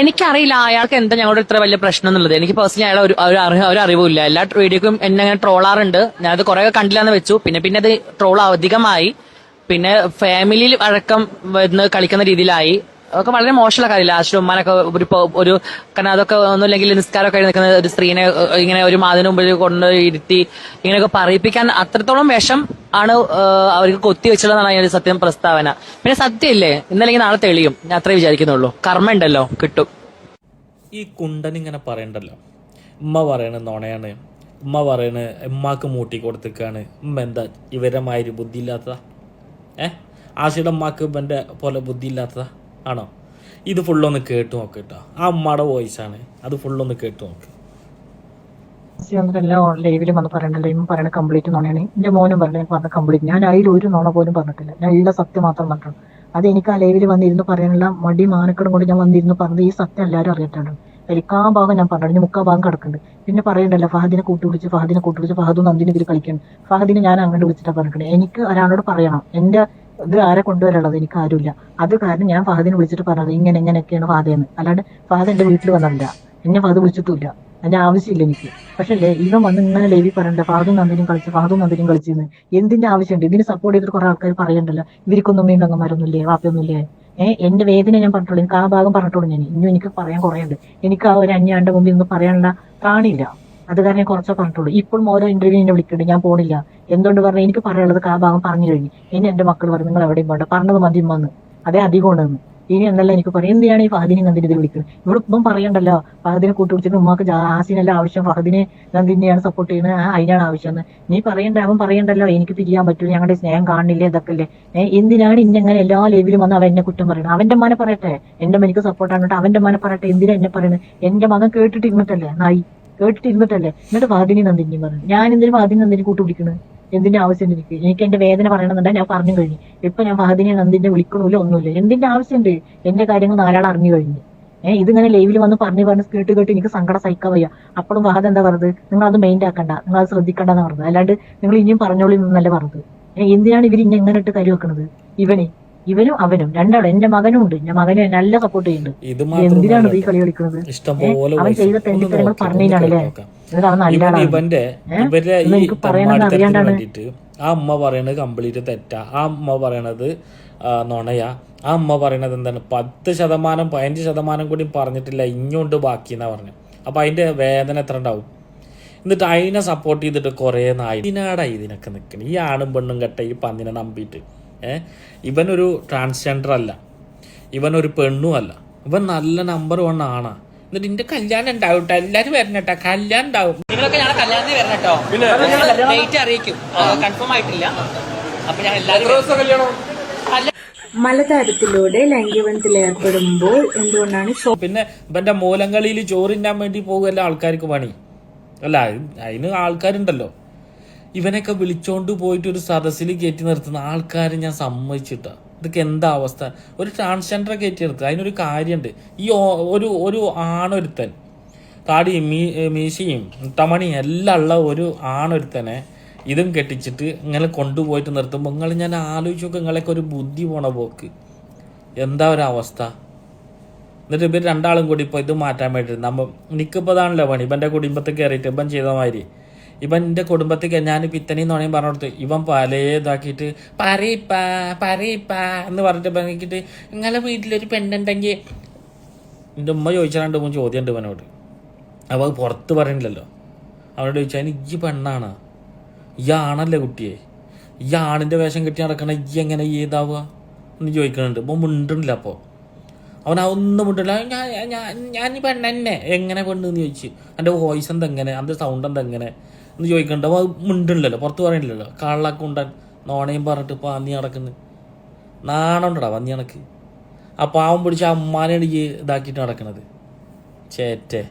എനിക്കറിയില്ല അയാൾക്ക് എന്താ ഞങ്ങളുടെ ഇത്ര വലിയ പ്രശ്നം എന്നുള്ളത്. എനിക്ക് പേഴ്സണലി അയാൾ ഒരു ഒരു അറിവ് ഒരു അറിവുമില്ല. എല്ലാ വീഡിയോക്കും എന്നെ അങ്ങനെ ട്രോളാറുണ്ട്. ഞാനത് കുറെ കണ്ടില്ലാന്ന് വെച്ചു. പിന്നെ പിന്നെ അത് ട്രോൾ അധികമായി പിന്നെ ഫാമിലിയിൽ അടക്കം കളിക്കുന്ന രീതിയിലായി. അതൊക്കെ വളരെ മോശമുള്ള കാര്യമില്ല? ലാസ്റ്റ് ഉമ്മാനൊക്കെ ഒരു ഒരു കാരണം അതൊക്കെ ഒന്നുമില്ലെങ്കിൽ നിസ്കാരമൊക്കെ നിൽക്കുന്ന ഒരു സ്ത്രീനെ ഇങ്ങനെ ഒരു മാതിന് മുമ്പിൽ കൊണ്ട് ഇരുത്തി ഇങ്ങനെയൊക്കെ പറയിപ്പിക്കാൻ അത്രത്തോളം വിഷം ആണ് അവർക്ക് കൊത്തി വെച്ചതെന്നാണ് അതിന്റെ സത്യം പ്രസ്താവന. പിന്നെ സത്യമില്ലേ? ഇന്നല്ലെങ്കിൽ നാളെ തെളിയും. ഞാൻ അത്രേ വിചാരിക്കുന്നുള്ളൂ. കർമ്മ ഉണ്ടല്ലോ കിട്ടും. ഈ കുണ്ടൻ ഇങ്ങനെ പറയണ്ടല്ലോ. ഉമ്മ പറയണ നോണയാണ്. ഉമ്മ പറയണ ഉമ്മാക്ക് മൂട്ടി കൊടുത്തേക്കാണ് ഉമ്മ എന്താ ഇവരെ മാതിരി ബുദ്ധിയില്ലാത്തതാ? ഏഹ് ആശയുടെ ഉമ്മാക്ക് ഇവന്റെ പോലെ ബുദ്ധിയില്ലാത്തതാ? ആണോ? ഇത് ഫുള്ളൊന്ന് കേട്ട് നോക്ക് കേട്ടോ ആ വോയിസ് ആണ്. അത് ഫുള്ളൊന്ന് കേട്ട് നോക്ക്. കംപ്ലീറ്റ് ഞാൻ ഒരു പോലും ഞാൻ എല്ലാ അത് എനിക്ക് ആ ലൈവിൽ വന്നിരുന്ന് പറയാനുള്ള മടി മാനക്കടം കൊണ്ട് ഞാൻ വന്നിരുന്ന് പറഞ്ഞത് ഈ സത്യം എല്ലാവരും അറിയിട്ടുണ്ട് എനിക്കാ ഭാഗം ഞാൻ പറഞ്ഞു മുക്കാ ഭാഗം കിടക്കുന്നുണ്ട്. പിന്നെ പറയണ്ടല്ലോ ഫഹദിനെ കൂട്ടി വിളിച്ച് ഫഹദിനെ കൂട്ടി വിളിച്ച് ഫഹദും നന്ദിനെ ഇതിൽ കളിക്കണം ഫഹദിനെ ഞാൻ അങ്ങോട്ട് വിളിച്ചിട്ടാണ് പറഞ്ഞിട്ടുണ്ട് എനിക്ക് ഒരാളോട് പറയണം. എന്റെ ഇത് ആരെ കൊണ്ടുവരാനുള്ളത്? എനിക്ക് ആരുമില്ല. അത് കാരണം ഞാൻ ഫഹദിനെ വിളിച്ചിട്ട് പറഞ്ഞത് ഇങ്ങനെ ഇങ്ങനെയൊക്കെയാണ് ഫഹദയെന്ന് അല്ലാണ്ട് ഫാദ എന്റെ വീട്ടിൽ വന്നിട്ടില്ല എന്നെ ഫഹദ് വിളിച്ചിട്ടില്ല അതിന്റെ ആവശ്യമില്ല എനിക്ക്. പക്ഷെ ഇവൻ വന്ന് ഇങ്ങനെ ലേവി പറയണ്ട? ഫാദും നന്ദിനും കളിച്ച് ഫാദും നന്ദിനും കളിച്ചെന്ന്. എന്തിന്റെ ആവശ്യമുണ്ട്? ഇതിന് സപ്പോർട്ട് ചെയ്തിട്ട് കുറെ ആൾക്കാർ പറയണ്ടല്ലോ? ഇവർക്കൊന്നും മീൻ വീണ്ടങ്ങന്മാരൊന്നുമില്ലേ വാപ്പയൊന്നുമില്ലേ? ഏഹ് എന്റെ വേദന ഞാൻ പറഞ്ഞിട്ടുള്ളൂ. എനിക്ക് ആ ഭാഗം പറഞ്ഞിട്ടുള്ളൂ ഞാൻ. ഇനി എനിക്ക് പറയാൻ കുറേ ഉണ്ട് എനിക്ക് ആ ഒരു അന്യാണ്ട് മുമ്പിൽ ഒന്നും പറയാനുള്ള കാണില്ല അത് കാരണം കുറച്ച് പറഞ്ഞിട്ടുള്ളൂ. ഇപ്പോഴും ഓരോ ഇന്റർവ്യൂ എന്നെ വിളിക്കുന്നുണ്ട്. ഞാൻ പോണില്ല. എന്തുകൊണ്ട് പറഞ്ഞു? എനിക്ക് പറയാനുള്ളത് ആ ഭാഗം പറഞ്ഞു കഴിഞ്ഞു. ഇനി എന്റെ മക്കൾ പറഞ്ഞു നിങ്ങൾ എവിടെയും പോണ്ട. പറഞ്ഞത് മതി വന്ന് അതേ അധികം ഉണ്ടെന്ന് ഇനി എന്നല്ല എനിക്ക് പറയും. എന്തിനാണ് ഈ ഫഹദിനെ നന്ദിനെ ഇതിൽ വിളിക്കുന്നത്? ഇവിടെ ഇപ്പം പറയണ്ടല്ലോ. ഫഹദിനെ കൂട്ടുപിടിച്ചിട്ട് ഉമ്മാക്ക് ആസിനല്ല ആവശ്യം? ഫഹദിനെ നന്ദിനെയാണ് സപ്പോർട്ട് ചെയ്യുന്നത്. അതിനാണ് ആവശ്യം നീ പറയണ്ട അവൻ പറയണ്ടല്ലോ. എനിക്ക് പിരിയാൻ പറ്റൂ ഞങ്ങളുടെ സ്നേഹം കാണില്ലേ ഇതൊക്കെ അല്ലേ? എന്തിനാണ് ഇന്നെങ്ങനെ എല്ലാ ലെവലും വന്ന് അവൻ എന്നെ കുറ്റം പറയണം അവന്റെ മനെ പറയട്ടെ. എന്റെ എനിക്ക് സപ്പോർട്ടാണ് അവന്റെ മനെ പറയട്ടെ. എന്തിനാ എന്നെ പറയുന്നത് എന്റെ മകൻ കേട്ടിട്ട് ഇരുന്നിട്ടല്ലേ നായി. കേട്ടിട്ടിരുന്നിട്ടല്ലേ എന്നിട്ട് വാദിനി നന്ദിനി പറഞ്ഞു ഞാൻ എന്തിനു വാദിനി നന്ദിനി കൂട്ടുപിടിക്കുന്നത് എന്തിന്റെ ആവശ്യം എനിക്ക് എനിക്ക് എന്റെ വേദന പറയണമെന്നുണ്ടെങ്കിൽ ഞാൻ പറഞ്ഞു കഴിഞ്ഞു. ഇപ്പൊ ഞാൻ വാദിനി നന്ദിനെ വിളിക്കണമില്ല ഒന്നുമില്ല. എന്തിന്റെ ആവശ്യമുണ്ട്? എന്റെ കാര്യങ്ങൾ നാലാൾ അറിഞ്ഞു കഴിഞ്ഞു. ഏഹ് ഇതിങ്ങനെ ലൈവിൽ വന്ന് പറഞ്ഞു പറഞ്ഞ് കേട്ട് കേട്ട് എനിക്ക് സങ്കടം സഹിക്കാൻ വയ്യ. അപ്പോഴും വാദം എന്താ പറഞ്ഞത്? നിങ്ങൾ അത് മെയിന്റ് ആക്കണ്ട. നിങ്ങൾ അത് ശ്രദ്ധിക്കണ്ടെന്ന് പറഞ്ഞത്. അല്ലാണ്ട് നിങ്ങൾ ഇനിയും പറഞ്ഞോളി എന്നല്ല പറഞ്ഞത്. എന്തിനാണ് ഇവർ ഇനി എങ്ങനെ ഇട്ട് കരി വെക്കുന്നത് ഇവനെ ഇവനും അവനും രണ്ടാളും എന്റെ മകനും ഉണ്ട്. എന്റെ മകനെ നല്ല സപ്പോർട്ട് ചെയ്യുന്നുണ്ട്. എന്തിനാണ് ഈ കളി കളിക്കുന്നത്? അവൻ. ചെയ്ത തെണ്ടിത്തരങ്ങൾ പറഞ്ഞതിനാണല്ലേ എന്നിട്ട് അവൻ എനിക്ക് പറയണത് അറിയാണ്ടാണ്. ആ അമ്മ പറയണത് കംപ്ലീറ്റ് തെറ്റാ. ആ അമ്മ പറയണത് നുണയാ. ആ അമ്മ പറയണത് എന്താണ്? പത്ത് ശതമാനം പതിനഞ്ച് ശതമാനം കൂടി പറഞ്ഞിട്ടില്ല. ഇഞ്ഞുണ്ട് ബാക്കി എന്നാ പറഞ്ഞു. അപ്പൊ അതിന്റെ വേദന എത്ര ഉണ്ടാവും? എന്നിട്ട് അതിനെ സപ്പോർട്ട് ചെയ്തിട്ട് കുറേ നായി. ഇതിനാടാ ഇതിനൊക്കെ നിൽക്കണം ഈ ആണും പെണ്ണും കെട്ട ഈ പന്നിനെ നമ്പിയിട്ട്. ഏഹ് ഇവനൊരു ട്രാൻസ്ജെൻഡർ അല്ല. ഇവനൊരു പെണ്ണും അല്ല. ഇവൻ നല്ല നമ്പർ വൺ ആണ്. എന്നിട്ട് ഇന്റെ കല്യാണം ഉണ്ടാവും കേട്ടോ എല്ലാരും വരണട്ടാ. കല്യാണം ഉണ്ടാവും. നിങ്ങളൊക്കെ ഞങ്ങളെ കല്യാണത്തിന് വരണം കേട്ടോ ഡേറ്റ് അറിയിക്കും. കൺഫേം ആയിട്ടില്ല. അപ്പൊ ഞാൻ എല്ലാവരും മലതാരത്തിലൂടെ ലൈംഗികബന്ധത്തിൽ ഏർപ്പെടുമ്പോൾ എന്തുകൊണ്ടാണ് പിന്നെ ഇവന്റെ മൂലങ്ങളിൽ ചോറിന്നാൻ വേണ്ടി പോകുമല്ലോ ആൾക്കാർക്ക് പണി. അല്ല അതിന് ആൾക്കാരുണ്ടല്ലോ. ഇവനൊക്കെ വിളിച്ചോണ്ട് പോയിട്ട് ഒരു സദസ്സിൽ കയറ്റി നിർത്തുന്ന ആൾക്കാർ ഞാൻ സമ്മതിച്ചിട്ട. ഇതൊക്കെ എന്താ അവസ്ഥ? ഒരു ട്രാൻസ്ജെൻഡറെ കയറ്റി നിർത്തുക. അതിനൊരു കാര്യമുണ്ട് ഈ ഒരു ഒരു ആണൊരുത്തൻ താടിയും മീ മീശയും തമണിയും എല്ലാം ഉള്ള ഒരു ആണൊരുത്തനെ ഇതും കെട്ടിച്ചിട്ട് ഇങ്ങനെ കൊണ്ടുപോയിട്ട് നിർത്തുമ്പോൾ നിങ്ങൾ ഞാൻ ആലോചിച്ച് നോക്കുക നിങ്ങളൊക്കെ ഒരു ബുദ്ധി പോണ പോക്ക്. എന്താ ഒരു അവസ്ഥ? എന്നിട്ട് ഇവർ രണ്ടാളും കൂടി ഇപ്പോൾ ഇത് മാറ്റാൻ വേണ്ടി നമ്മൾ എനിക്കിപ്പോൾ ഇതാണല്ലോ പണി. ഇപ്പം എന്റെ കുടുംബത്തിൽ കയറിയിട്ട് ഇപ്പം ചെയ്ത മാതിരി. ഇവൻ എന്റെ കുടുംബത്തിൽ ഞാനിപ്പോൾ ഇത്തനെയും നുണയും പറഞ്ഞു കൊടുത്തു ഇവൻ പല ഇതാക്കിയിട്ട് പറയിപ്പാ എന്ന് പറഞ്ഞിട്ട് പറഞ്ഞിട്ട് നിങ്ങളെ വീട്ടിലൊരു പെണ്ണുണ്ടെങ്കിൽ എന്റെ ഉമ്മ ചോദിച്ചാൽ ഉമ്മ മൂന്ന് ചോദ്യം ഉണ്ട് ഇവനോട്. അപ്പോൾ അത് പുറത്ത് പറയണില്ലല്ലോ. അവനോട് ചോദിച്ചാൽ ഈ പെണ്ണാണ്? ഈ ആണല്ലേ കുട്ടിയെ? ഈ ആണിന്റെ വേഷം കെട്ടി നടക്കണ ഈ എങ്ങനെ ഈ ഇതാവുക? എന്ന് ചോദിക്കുന്നുണ്ട് അപ്പോൾ മിണ്ടണില്ല അപ്പോൾ അവൻ അതൊന്നും മിണ്ടില്ല ഞാൻ ഞാൻ ഞാൻ ഈ പെണ്ണെന്നെ. എങ്ങനെ പെണ്ണെന്ന് ചോദിച്ചു. എന്റെ വോയിസ് എന്താ എങ്ങനെ? എന്റെ സൗണ്ട് എന്താ എങ്ങനെ? എന്ന് ചോദിക്കണ്ട. അത് മിണ്ടണില്ലല്ലോ. പുറത്ത് പറയണില്ലല്ലോ. കള്ളൊക്കെ ഉണ്ടാൻ നോണയും പറഞ്ഞിട്ട് പന്നി നടക്കുന്നു. നാണുണ്ടടാ പന്നി കണക്ക് ആ പാവം പിടിച്ച അമ്മാനെ ഇതാക്കിയിട്ട് നടക്കണത്. ചേറ്റേ.